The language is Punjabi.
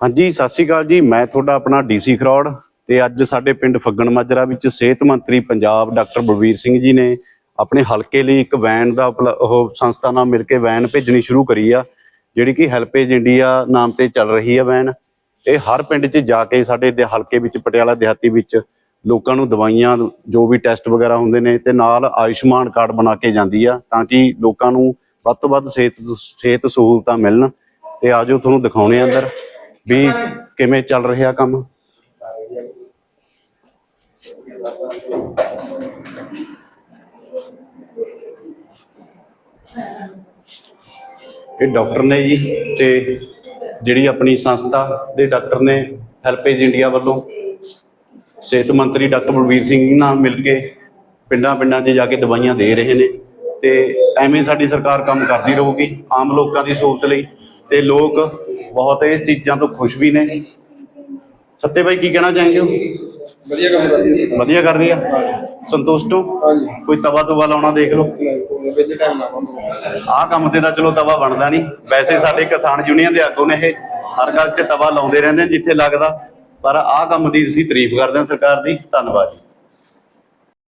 ਹਾਂਜੀ, ਸਤਿ ਸ਼੍ਰੀ ਅਕਾਲ ਜੀ। ਮੈਂ ਤੁਹਾਡਾ ਆਪਣਾ ਡੀਸੀ ਖਰੌੜ ਤੇ ਅੱਜ ਸਾਡੇ ਪਿੰਡ ਫੱਗਣ ਮਾਜਰਾ ਵਿੱਚ ਸਿਹਤ ਮੰਤਰੀ ਪੰਜਾਬ ਡਾਕਟਰ ਬਲਵੀਰ ਸਿੰਘ ਜੀ ਨੇ ਆਪਣੇ ਹਲਕੇ ਲਈ ਇੱਕ ਵੈਨ ਦਾ ਉਪਲ- ਉਹ ਸੰਸਥਾ ਨਾਲ ਮਿਲ ਕੇ ਵੈਨ ਭੇਜਣੀ ਸ਼ੁਰੂ ਕਰੀ ਆ, ਜਿਹੜੀ ਕਿ ਹੈਲਪੇਜ ਇੰਡੀਆ ਨਾਮ ਤੇ ਚੱਲ ਰਹੀ ਆ ਵੈਨ। ਇਹ ਹਰ ਪਿੰਡ 'ਚ ਜਾ ਕੇ ਸਾਡੇ ਦੇ ਹਲਕੇ ਵਿੱਚ, ਪਟਿਆਲਾ ਦਿਹਾਤੀ ਵਿੱਚ ਲੋਕਾਂ ਨੂੰ ਦਵਾਈਆਂ, ਜੋ ਵੀ ਟੈਸਟ ਵਗੈਰਾ ਹੁੰਦੇ ਨੇ ਤੇ ਨਾਲ ਆਯੁਸ਼ਮਾਨ ਕਾਰਡ ਬਣਾ ਕੇ ਜਾਂਦੀ ਆ ਤਾਂ ਕਿ ਲੋਕਾਂ ਨੂੰ ਵੱਧ ਤੋਂ ਵੱਧ ਸਿਹਤ ਸਿਹਤ ਸਹੂਲਤਾਂ ਮਿਲਣ। ਤੇ ਆਜੋ ਤੁਹਾਨੂੰ ਦਿਖਾਉਣੇ ਆ ਅੰਦਰ। ਵੀ ਕਿਵੇਂ ਚੱਲ ਰਿਹਾ ਕੰਮ? ਇਹ ਡਾਕਟਰ ਨੇ ਜੀ ਤੇ ਜਿਹੜੀ ਆਪਣੀ ਸੰਸਥਾ ਦੇ ਡਾਕਟਰ ਨੇ ਹੈਲਪੇਜ ਇੰਡੀਆ ਵੱਲੋਂ ਸਿਹਤ ਮੰਤਰੀ ਡਾਕਟਰ ਬਲਵੀਰ ਸਿੰਘ ਨਾਲ ਮਿਲ ਕੇ ਪਿੰਡਾਂ ਪਿੰਡਾਂ 'ਚ ਜਾ ਕੇ ਦਵਾਈਆਂ ਦੇ ਰਹੇ ਨੇ ਤੇ ਐਵੇਂ ਸਾਡੀ ਸਰਕਾਰ ਕੰਮ ਕਰਦੀ ਰਹੂਗੀ ਆਮ ਲੋਕਾਂ ਦੀ ਸਹੂਲਤ ਲਈ ਤੇ ਲੋਕ ਬਹੁਤ ਇਸ ਚੀਜ਼ਾਂ ਤੋਂ ਖੁਸ਼ ਵੀ ਨੇ। ਸੱਤੇ ਭਾਈ ਕੀ ਕਹਿਣਾ ਚਾहेंगे ਹੋ ਵਧੀਆ ਕੰਮ ਕਰਦੀ ਹੈ। ਵਧੀਆ ਕਰ ਰਹੀ ਆ? ਸੰਤੁਸ਼ਟ ਹੋ? ਹਾਂਜੀ। ਕੋਈ ਤਵਾ ਤੁਵਾ ਲਾਉਣਾ ਦੇਖ ਲਓ। ਵਿੱਚ ਟਾਈਮ ਨਾ ਬੰਦ ਆਹ ਕੰਮ ਤੇ ਤਾਂ ਚਲੋ ਤਵਾ ਬਣਦਾ ਨਹੀਂ। ਵੈਸੇ ਸਾਡੇ ਕਿਸਾਨ ਯੂਨੀਅਨ ਦੇ ਆਗੂ ਨੇ ਇਹ ਹਰ ਗੱਲ 'ਚ ਤਵਾ ਲਾਉਂਦੇ ਰਹਿੰਦੇ ਨੇ ਜਿੱਥੇ ਲੱਗਦਾ। ਪਰ ਆਹ ਕੰਮ ਦੀ ਅਸੀਂ ਤਾਰੀਫ ਕਰਦੇ ਹਾਂ ਸਰਕਾਰ ਦੀ। ਧੰਨਵਾਦ ਜੀ।